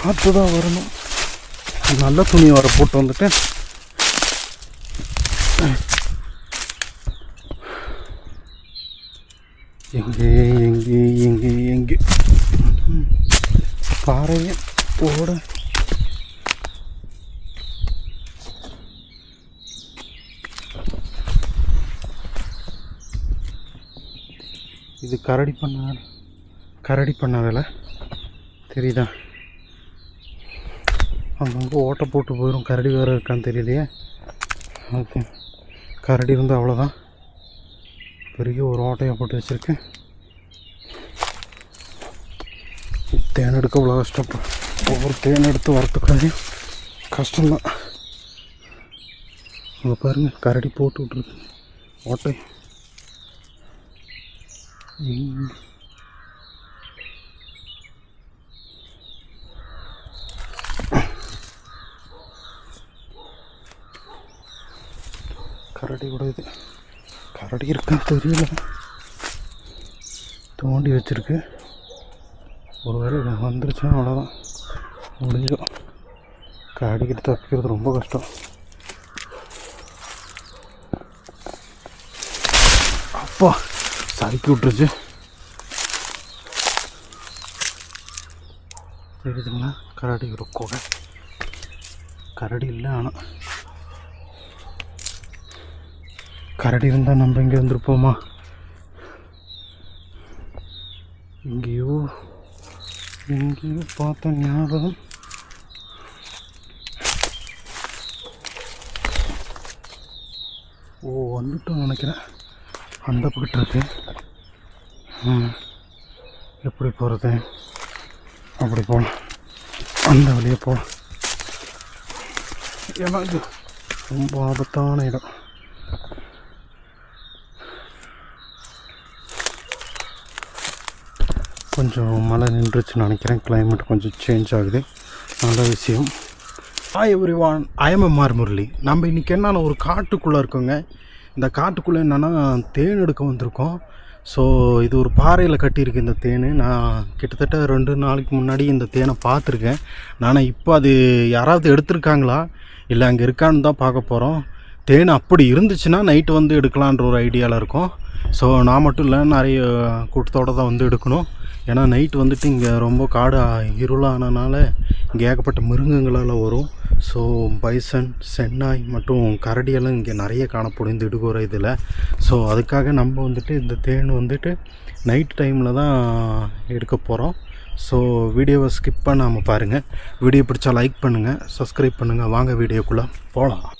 பார்த்து தான் வரணும் நல்ல துணி வர போட்டு வந்துட்டேன். எங்கே எங்கே எங்கே எங்கே? ம். பாறையை போட. இது கரடி பண்ண கரடி பண்ண வேலை தெரியுதா? அங்கங்கே ஓட்டை போட்டு போயிடும் கரடி வேறு இருக்கான்னு தெரியலையே. ஓகே. கரடி இருந்தால் அவ்வளோதான் பெரிய ஒரு ஓட்டையை போட்டு வச்சுருக்கேன் தேன் எடுக்க அவ்வளோ கஷ்டம் ஒவ்வொரு தேன் எடுத்து வரத்துக்குள்ளே கஷ்டம்தான். அங்கே பாருங்கள் கரடி போட்டு விட்ருக்கு ஓட்டை. கரடி கூட இது கரடி இருக்குன்னு தெரியல. தோண்டி வச்சுருக்கு. ஒரு வேளை வந்துருச்சுன்னா அவ்வளோதான் முடிஞ்சிடும். கரடிக்கிட்டு தப்பிக்கிறது ரொம்ப கஷ்டம். அப்பா சறுக்கி விட்டுருச்சு. தெரியுதுங்களா? கரடி ஒரு குகை. கரடி இல்லை ஆனால். கரடி இருந்தால் நம்ம இங்கே வந்திருப்போமா எங்கேயோ எங்கேயோ பார்த்த ஞாபகம். ஓ வந்துட்டோம் நினைக்கிறேன். அந்த பக்கத்து இருக்கு. எப்படி போகிறது அப்படி போகலாம் அந்த வழியே போகலாம் ஏன்னா இது ரொம்ப ஆபத்தான இடம். கொஞ்சம் மழை நின்றுச்சுன்னு நினைக்கிறேன். கிளைமேட் கொஞ்சம் சேஞ்ச் ஆகுது. நல்ல விஷயம். ஹாய் எவ்ரி ஒன் ஐஎம்எம்ஆர் முரளி நம்ம இன்றைக்கி என்னென்ன ஒரு காட்டுக்குள்ளே இருக்கோங்க. இந்த காட்டுக்குள்ளே என்னென்னா தேன் எடுக்க வந்திருக்கோம். ஸோ இது ஒரு பாறையில் கட்டியிருக்கு இந்த தேன். நான் கிட்டத்தட்ட ரெண்டு நாளைக்கு முன்னாடி இந்த தேனை பார்த்துருக்கேன். நான் இப்போ அது யாராவது எடுத்திருக்காங்களா? இல்லை அங்கே இருக்கான்னு தான் பார்க்க போகிறோம் தேன் அப்படி இருந்துச்சுன்னா நைட்டு வந்து எடுக்கலான்ற ஒரு ஐடியாவில் இருக்கும். ஸோ நான் மட்டும் இல்லை நிறைய கூட்டத்தோடு தான் வந்து எடுக்கணும். ஏன்னா நைட் வந்துட்டு இங்கே ரொம்ப காடு இருளானனால இங்கே ஏகப்பட்ட மிருகங்களால் வரும். ஸோ பைசன் சென்னாய் மற்றும் கரடியெல்லாம் இங்கே நிறைய காணப்படும் இந்த இடுகோரை இதில். ஸோ அதுக்காக நம்ம வந்துட்டு இந்த தேன் வந்துட்டு நைட் டைமில் தான் எடுக்க போகிறோம் ஸோ வீடியோவை ஸ்கிப் பண்ணாமல் பாருங்கள் வீடியோ பிடிச்சா லைக் பண்ணுங்கள் சப்ஸ்கிரைப் பண்ணுங்கள் வாங்க வீடியோக்குள்ளே போகலாம்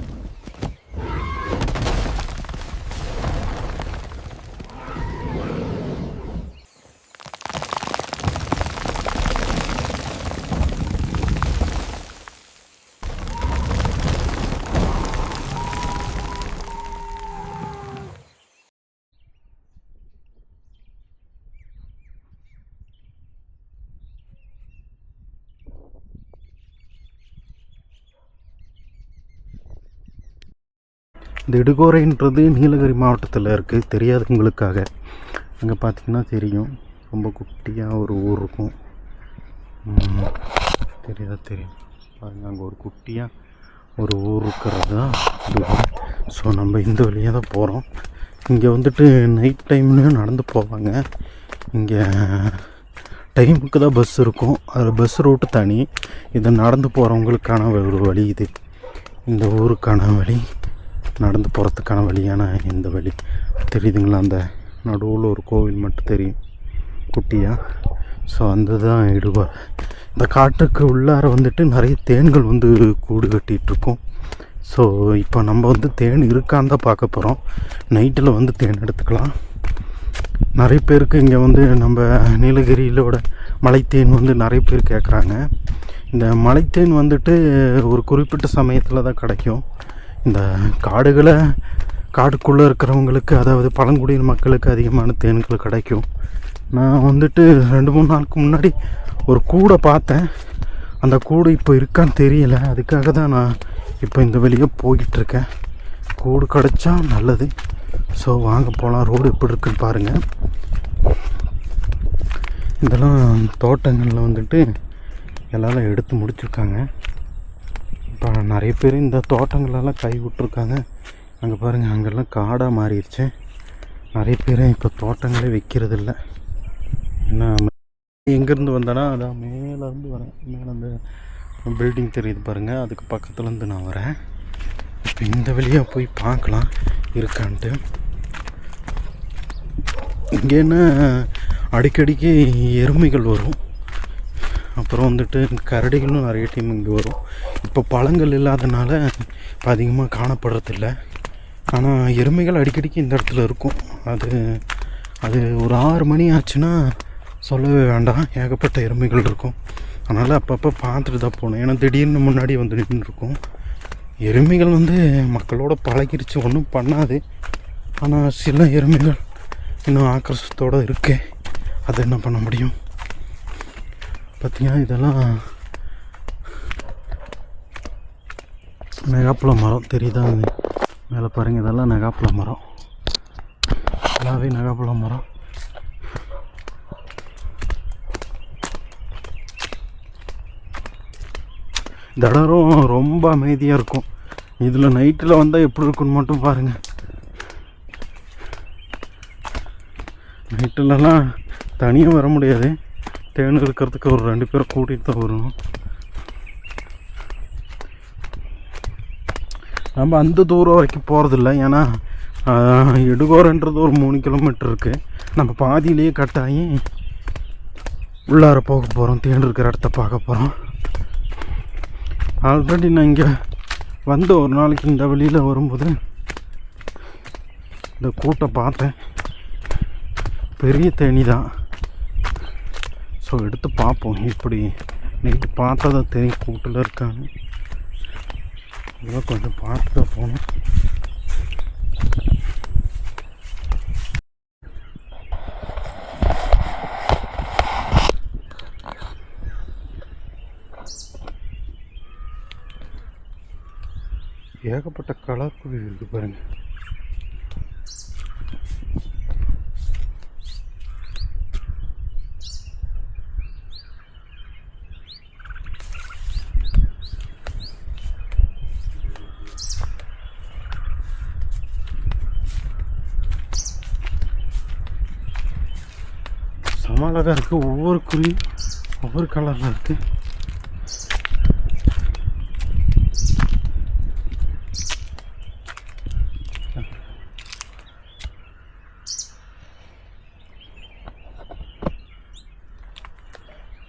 இந்த இடுகோரைன்றது நீலகிரி மாவட்டத்தில் இருக்குது தெரியாதவங்களுக்காக. அங்கே பார்த்தீங்கன்னா தெரியும். ரொம்ப குட்டியாக ஒரு ஊர் இருக்கும். ம், தெரியுதா? தெரியும். பாருங்கள் அங்கே ஒரு குட்டியாக ஒரு ஊர் இருக்கிறது? தான் ஸோ நம்ம இந்த வழியாக தான் போகிறோம் இங்கே வந்துட்டு நைட் டைம்லேயும் நடந்து போவாங்க. இங்கே டைமுக்கு தான் பஸ் இருக்கும். அதில் பஸ் ரூட்டு தனி. இது நடந்து போகிறவங்களுக்கான ஒரு வழி இது. இந்த ஊருக்கான வழி நடந்து போகிறதுக்கான வழியான இந்த வழி. தெரியுதுங்களா? அந்த நடுவில் ஒரு கோவில் மட்டும் தெரியும். குட்டியாக ஸோ அந்த தான் இடுவார் இந்த காட்டுக்கு உள்ளார வந்துட்டு நிறைய தேன்கள் வந்து கூடு கட்டிகிட்டு இருக்கும் ஸோ இப்போ நம்ம வந்து தேன் இருக்கான்னு தான் பார்க்க போகிறோம் நைட்டில் வந்து தேன் எடுத்துக்கலாம். நிறைய பேருக்கு இங்கே வந்து நம்ம நீலகிரியிலோட மலைத்தேன் வந்து நிறைய பேர் கேட்குறாங்க இந்த மலைத்தேன் வந்துட்டு ஒரு குறிப்பிட்ட சமயத்தில் தான் கிடைக்கும். இந்த காடுகளை காடுக்குள்ளே இருக்கிறவங்களுக்கு அதாவது பழங்குடியின மக்களுக்கு அதிகமான தேன்கள் கிடைக்கும். நான் வந்துட்டு ரெண்டு மூணு நாளுக்கு முன்னாடி ஒரு கூடை பார்த்தேன். அந்த கூடு இப்போ இருக்கான்னு தெரியல. அதுக்காக தான் நான் இப்போ இந்த வழியாக போய்கிட்டுருக்கேன் கூடு கிடச்சா நல்லது. ஸோ வாங்க போகலாம். ரோடு எப்படி இருக்குன்னு பாருங்கள் இதெல்லாம் தோட்டங்களில் வந்துட்டு எல்லாரும் எடுத்து முடிச்சிருக்காங்க. இப்போ நிறைய பேர் இந்த தோட்டங்களெல்லாம் கை விட்டுருக்காங்க. அங்கே பாருங்கள் அங்கெல்லாம் காடாக மாறிடுச்சு. நிறைய பேர் இப்போ தோட்டங்களே வைக்கிறது இல்லை ஏன்னா எங்கேருந்து வந்தேன்னா அதான் மேலேருந்து வரேன். மேலே அந்த பில்டிங் தெரியுது பாருங்கள் அதுக்கு பக்கத்துலேருந்து நான் வரேன். இப்போ இந்த வழியாக போய் பார்க்கலாம் இருக்கான்ட்டு. இங்கே என்ன அடிக்கடிக்கு எருமைகள் வரும். அப்புறம் வந்துட்டு கரடிகளும் நிறைய டைம் இங்கே வரும். இப்போ பழங்கள் இல்லாதனால இப்போ அதிகமாக காணப்படுறதில்ல. ஆனால் எருமைகள் அடிக்கடிக்கு இந்த இடத்துல இருக்கும். அது அது ஒரு ஆறு மணி ஆச்சுன்னா சொல்லவே வேண்டாம். ஏகப்பட்ட எருமைகள் இருக்கும். அதனால் அப்பப்போ பார்த்துட்டு தான் போகணும். ஏன்னா திடீர்னு முன்னாடி வந்து நின்றுருக்கும் எருமைகள் வந்து மக்களோட பழகிருச்சு. ஒன்றும் பண்ணாது. ஆனால் சில எருமைகள் இன்னும் ஆக்கிரசத்தோடு இருக்கு. அது என்ன பண்ண முடியும்? பார்த்தீங்கன்னா இதெல்லாம் நெகாப்புல மரம் தெரியுதா மேலே பாருங்கள் இதெல்லாம் நெகாப்புல மரம். எல்லாவே நெகாப்புல மரம். இந்த இடம் ரொம்ப அமைதியாக இருக்கும். இதில் நைட்டில் வந்தால் எப்படி இருக்குன்னு மட்டும் பாருங்கள் நைட்டிலலாம் தனியாக வர முடியாது. தேன் இருக்கிறதுக்கு ஒரு ரெண்டு பேரும் கூட்டிகிட்டு தான் வரணும் நம்ம அந்த தூரம் வரைக்கும் போகிறதில்ல ஏன்னா இடுகோரன்றது ஒரு மூணு கிலோமீட்டர் இருக்குது நம்ம பாதியிலேயே கட்டாயி உள்ளார போக போகிறோம் தேன் இருக்கிற இடத்த பார்க்க போகிறோம் ஆல்ரெடி நான் இங்கே வந்து ஒரு நாளைக்கு இந்த வழியில் வரும்போது இந்த கூட்டை பார்த்தேன். பெரிய தேனி தான். ஸோ எடுத்து பார்ப்போம். இப்படி நைட்டு பார்த்தா தான் தெரியும். கூட்டில் இருக்காங்க. இதெல்லாம் கொஞ்சம் பார்த்து தான் போகணும். ஏகப்பட்ட கலர் குருவி இருக்கு பாருங்கள் அழகாக இருக்குது ஒவ்வொரு குருவி ஒவ்வொரு கலரில் இருக்குது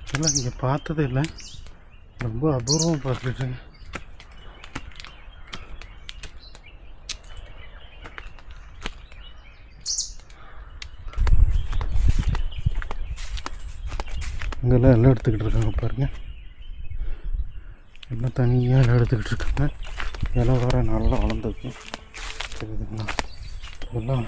இல்லை இங்கே பார்த்ததே இல்லை. ரொம்ப அபூர்வம் பார்த்துட்டு இங்கெல்லாம் எல்லாம் எடுத்துக்கிட்டு இருக்காங்க பாருங்க. எல்லாம் தனியாக எல்லாம் எடுத்துக்கிட்டு இருக்காங்க. இலை வர நல்லா வளர்ந்துருக்கு. சரிங்களா இதெல்லாம்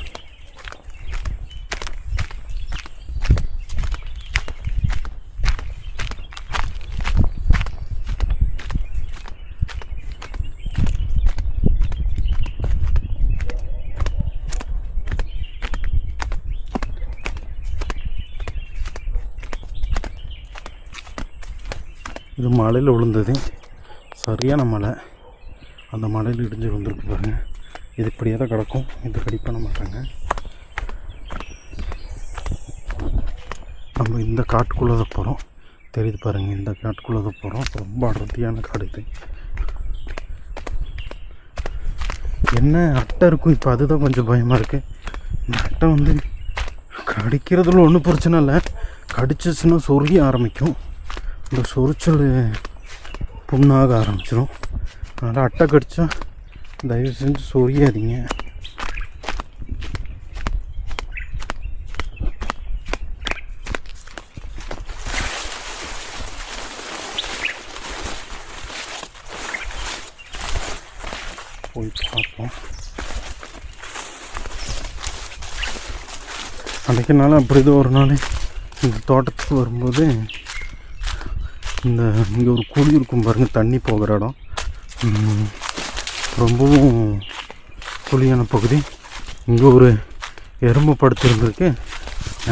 இது மலையில் விழுந்தது. சரியான மலை அந்த மலையில் இடிஞ்சு வந்திருக்கு பாருங்கள் இது இப்படியே தான் கிடக்கும். இது ரெடி பண்ண மாட்டாங்க. நம்ம இந்த காட்டுக்குள்ளே தான் போகிறோம் தெரியுது பாருங்கள் இந்த காட்டுக்குள்ளே தான் போகிறோம் ரொம்ப அடர்த்தியான காடு இது. என்ன அட்டை இருக்கும்? இப்போ அதுதான் கொஞ்சம் பயமாக இருக்குது இந்த அட்டை வந்து கடிக்கிறதுல ஒன்றும் பிரச்சனை இல்லை. கடிச்சிச்சுன்னா சொருகி ஆரம்பிக்கும். இந்த சொரிச்சல் புண்ணாக ஆரம்பிச்சிடும் அதனால் அட்டை கடிச்சா தயவு செஞ்சு சொரியாதீங்க போய் பார்ப்போம் அன்றைக்கு நாள் அப்படி தான் ஒரு நாள் இந்த தோட்டத்துக்கு வரும்போது இந்த இங்கே ஒரு குழி இருக்கும் பாருங்கள் தண்ணி போகிற இடம். ரொம்பவும் குழியான பகுதி. இங்கே ஒரு எறும்பு படுத்திருந்துருக்கு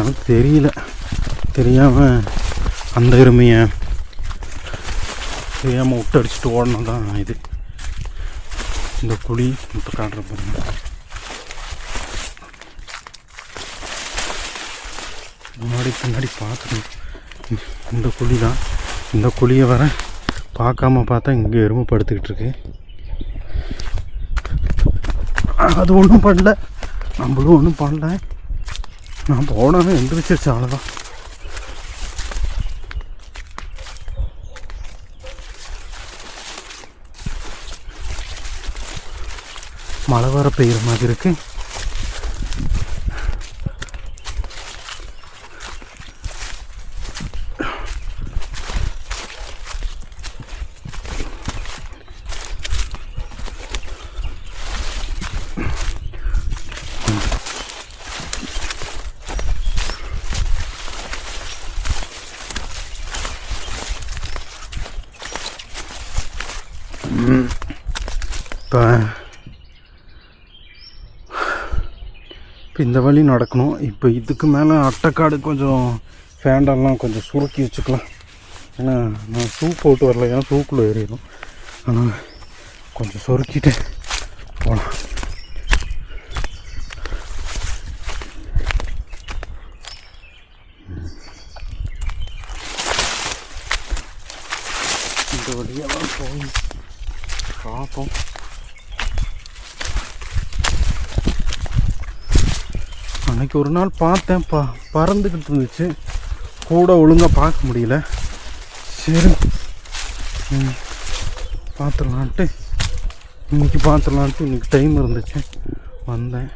எனக்கு தெரியல. தெரியாமல் அந்த எருமையை தெரியாமல் விட்டு அடிச்சுட்டு ஓடணும் தான் இது. இந்த குழி இப்போ காட்டுற பாருங்க. முன்னாடி பின்னாடி பார்க்கணும். இந்த குழி தான் இந்த குழியை வர பார்க்காம பார்த்தா இங்கே எறும்பு படுத்துக்கிட்டு இருக்கு. அது ஒன்றும் பண்ணல. நம்மளும் ஒன்றும் பண்ணல. நான் போனவன் எந்திரிச்சிருச்சு அவ்வளோதான் மழை வர பெய்கிற மாதிரி இருக்குது இந்த வழி நடக்கணும். இப்போ இதுக்கு மேலே அட்டைக்காடு கொஞ்சம் ஃபேண்டெல்லாம் கொஞ்சம் சுருக்கி வச்சுக்கலாம். ஏன்னா நான் ஷூ போட்டு வரல. ஏன்னா ஷூக்குள்ளே ஏறிடும் ஆனால் கொஞ்சம் சொருக்கிட்டு போகலாம் இந்த வழியெல்லாம் போய் பார்ப்போம் அன்றைக்கி ஒரு நாள் பார்த்தேன் ப பறந்துக்கிட்டு இருந்துச்சு. கூட ஒழுங்காக பார்க்க முடியல. சரி. பார்த்துடலான்ட்டு இன்னைக்கு பார்த்துடலான்ட்டு இன்னைக்கு டைம் இருந்துச்சு. வந்தேன்.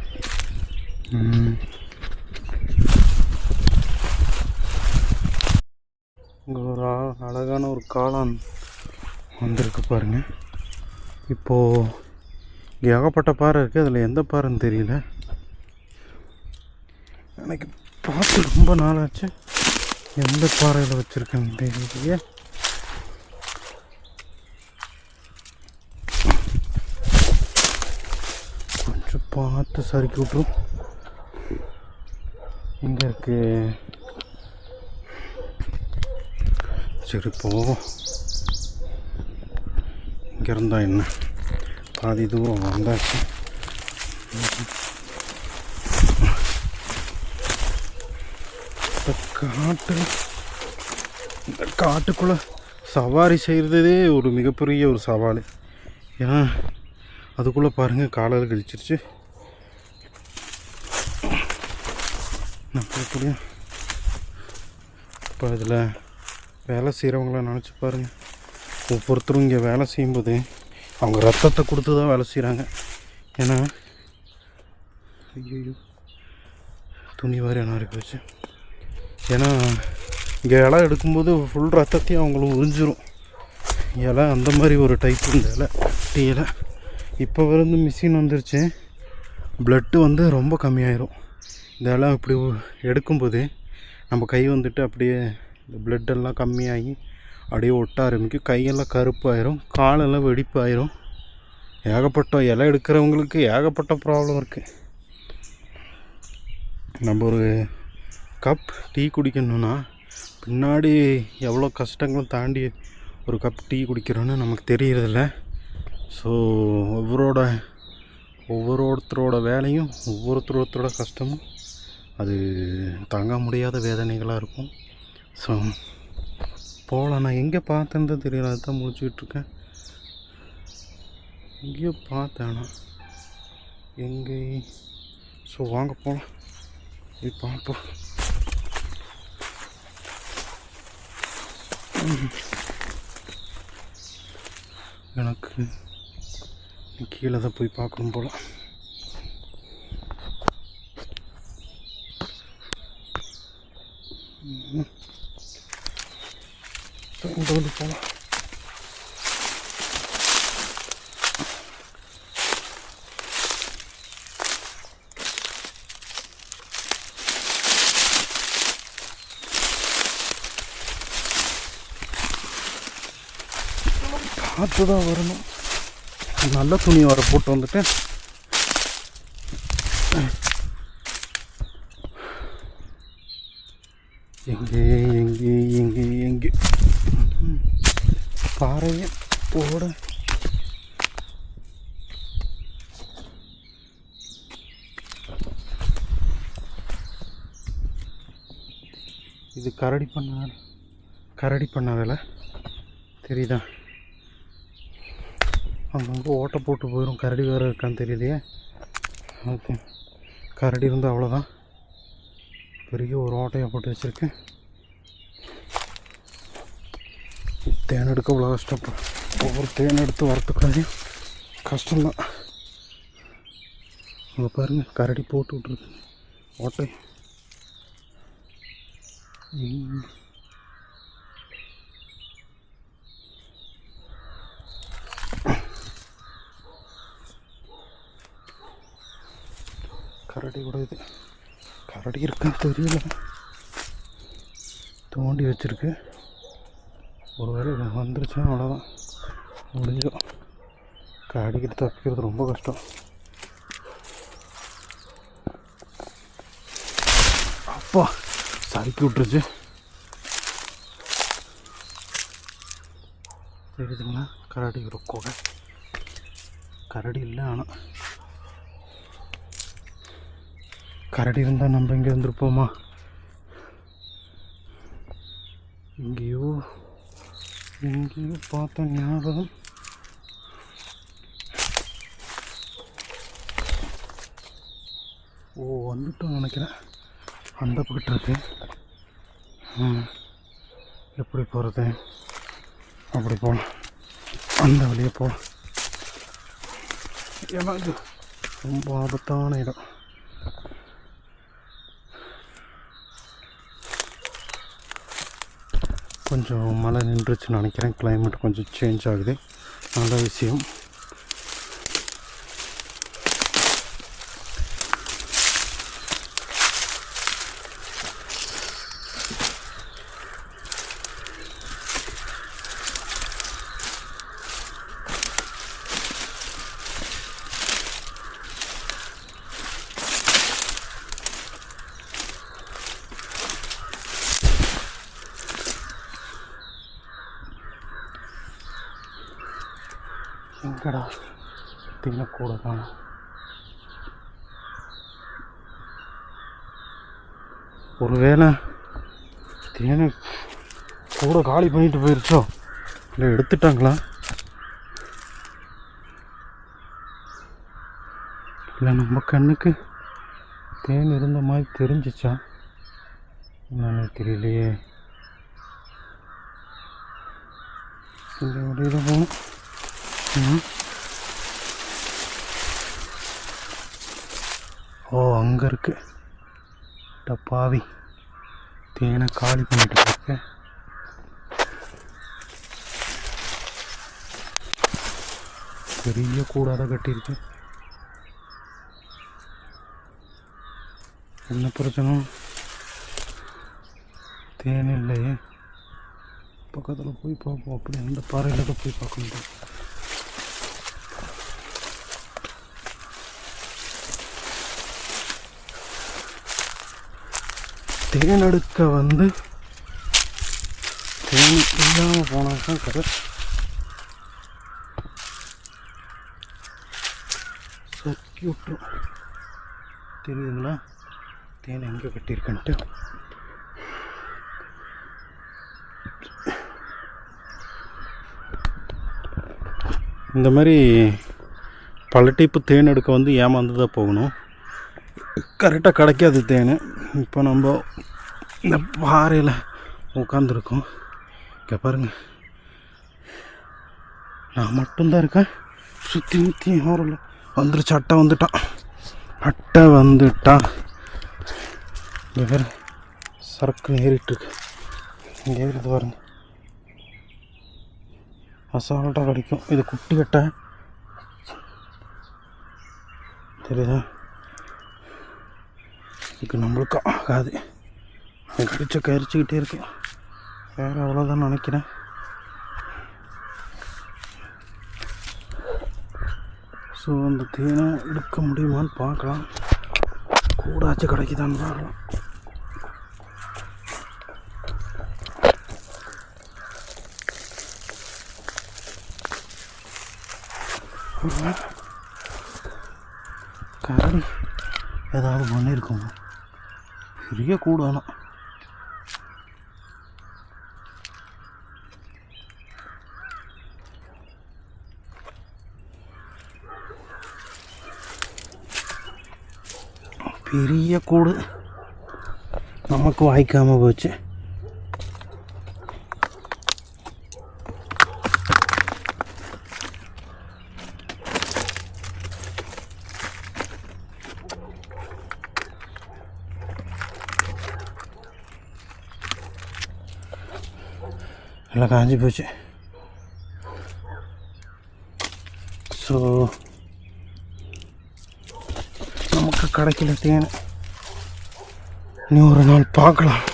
இங்கே ஒரு அழகான ஒரு காளான் வந்திருக்கு பாருங்கள் இப்போது ஏகப்பட்ட பாறை இருக்குது அதில் எந்த பாறைன்னு தெரியல. எனக்கு பார்த்து ரொம்ப நாளாச்சு. எந்த பாறையில் வச்சுருக்கேன் தெரியலையே கொஞ்சம் பார்த்து சறுக்கி விட்ரும் எங்கே இருக்கு? சரி போவோம் இங்கே இருந்தால் என்ன? பாதி தூரம் வந்தாச்சு. காட்டு. இந்த காட்டுக்குள்ளே சவாரி செய்கிறதே ஒரு மிகப்பெரிய ஒரு சவால். ஏன்னா அதுக்குள்ளே பாருங்கள் காலையில் கழிச்சிருச்சு நம்மளுக்குள்ள இப்போ அதில் வேலை செய்கிறவங்கள நினச்சி பாருங்கள் ஒவ்வொருத்தரும் இங்கே வேலை செய்யும்போது அவங்க ரத்தத்தை கொடுத்து தான் வேலை செய்கிறாங்க ஏன்னா ஐயோ துணி வாரி நாரி போச்சு ஏன்னா இங்கே இலை எடுக்கும்போது ஃபுல் ரத்தத்தையும் அவங்களுக்கு உறிஞ்சிரும். இலை அந்த மாதிரி ஒரு டைப் இந்த இலை டீ இலை. இப்போ வந்து மிஷின் வந்துருச்சு. ப்ளட்டு வந்து ரொம்ப கம்மியாயிரும். இந்த இலை இப்படி எடுக்கும்போது நம்ம கை வந்துட்டு அப்படியே இந்த blood கம்மியாகி அப்படியே ஒட்ட ஆரம்பிக்கும். கையெல்லாம் கருப்பாயிரும் காலெல்லாம் வெடிப்பாயிரும். ஏகப்பட்ட இலை எடுக்கிறவங்களுக்கு ஏகப்பட்ட ப்ராப்ளம் இருக்குது நம்ம ஒரு கப் டீ குடிக்கணும்னா பின்னாடி எவ்வளோ கஷ்டங்களும் தாண்டி ஒரு கப் டீ குடிக்கிறோன்னு நமக்கு தெரியறதில்ல. ஸோ ஒவ்வொருட ஒவ்வொருத்தரோட வேலையும் ஒவ்வொருத்தரோட கஷ்டமும் அது தாங்க முடியாத வேதனைகளாக இருக்கும். ஸோ போகலாம் நான் எங்கே பார்த்தேன்னு தெரியல. அதுதான் முடிச்சுக்கிட்டு இருக்கேன். எங்கேயோ பார்த்தேன் எங்கே ஸோ வாங்க போகலாம் போய் பார்ப்போம். எனக்கு கீழே தான் போய் பார்க்கணும் போல ம். வந்து போகலாம் பார்த்து தான் வரணும் நல்ல துணி வர போட்டு வந்துட்டு. எங்கே எங்கே எங்கே எங்கே? பாறையை போட. இது கரடி பண்ண கரடி பண்ண வேலை. தெரியுதா? அங்கங்கே ஓட்டை போட்டு போயிடும். கரடி வேறு இருக்கான்னு தெரியலையே. ஓகே. கரடி இருந்தால் அவ்வளோதான். பெரிய ஒரு ஓட்டையை போட்டு வச்சுருக்கேன். தேன் எடுக்க அவ்வளோ கஷ்டப்படும். ஒவ்வொரு தேன் எடுத்து வரத்துக்குள்ளேயும் கஷ்டம்தான். அங்கே பாருங்கள் கரடி போட்டு விட்ருக்கு ஓட்டை. கரடி கூட இது கரடி இருக்குன்னு தெரியல. தோண்டி வச்சுருக்கு. ஒருவேளை இது வந்துருச்சுன்னா அவ்வளோதான் முடிஞ்சிடும். கரடிக்கிட்ட தப்பிக்கிறது ரொம்ப கஷ்டம். அப்பா சறுக்கி விட்டுருச்சு. தெரியுதுங்களா கரடி ஒரு குகை. கரடி இல்லை ஆனால் கரடி இருந்தால் நம்ம இங்கே வந்திருப்போமா எங்கேயோ எங்கேயோ பார்த்த ஞாபகம். ஓ வந்துட்டோம் நினைக்கிறேன். அந்த பக்கிட்டு இருக்கு. எப்படி போகிறது அப்படி போகலாம் அந்த வழியே போகலாம் ஏன்னா இது ரொம்ப ஆபத்தான இடம். கொஞ்சம் மழை நின்றுச்சுன்னு நினைக்கிறேன். கிளைமேட் கொஞ்சம் சேஞ்ச் ஆகுது. நல்ல விஷயம். கூட தான் ஒருவேளை தேனை கூட காலி பண்ணிட்டு போயிருச்சோ? இல்லை எடுத்துட்டாங்களா? இல்லை நம்ம கண்ணுக்கு தேன் இருந்த மாதிரி தெரிஞ்சிச்சா? என்னன்னு தெரியலையே. இந்த வழியில் போகணும். ஓ அங்கே இருக்கு. டப்பாவி பாவி. தேனை காலி பண்ணிட்டு இருக்கு பெரிய கூடாத கட்டியிருக்கு. என்ன பிரச்சனை? தேன் இல்லையே. பக்கத்தில் போய் பார்ப்போம். அப்படி அந்த பாறையில் தான் போய் பார்க்க முடியும். தேனெடுக்க வந்து தேன் இல்லாமல் போனால் தான் கதை. சொக்கி விட்டுரும் தெரியுதுங்களா? தேன் எங்கே கட்டியிருக்கேன்ட்டு. இந்த மாதிரி பல டைப்பு தேன் எடுக்க வந்து ஏமாந்து தான் போகணும். கரெக்டாக கிடைக்காது தேன். இப்போ நம்ம இந்த பாறையில் உட்காந்துருக்கோம் இங்கே பாருங்க. நான் மட்டும்தான் இருக்கேன். சுற்றி முற்றி யாரும் இல்லை. வந்துருச்சு அட்டை வந்துட்டான். அட்டை வந்துட்டான். இங்கே பாருங்க. சரக்கு ஏறிட்டுருக்கு. இங்கே ஏறிது பாருங்க. அசால்ட்டாக கிடைக்கும் இது குட்டி கட்டை. தெரியுதா? இது நம்மளுக்கும் ஆகாது. கடிச்சு கரிச்சுக்கிட்டே இருக்கு. வேறு அவ்வளோதான் நினைக்கிறேன். ஸோ அந்த தேனை எடுக்க முடியுமான்னு பார்க்கலாம். கூடாச்சு கிடைக்குதான்னு பார்க்கலாம். கரடி ஏதாவது பண்ணியிருக்கோமா? பெரிய கூடு ஆனால் பெரிய கூடு. நமக்கு வாய்க்காமல் போச்சு. எல்லாம் காஞ்சி போச்சு ஸோ நமக்கு கிடைக்கல தேன் இனி ஒரு நாள் பார்க்கலாம்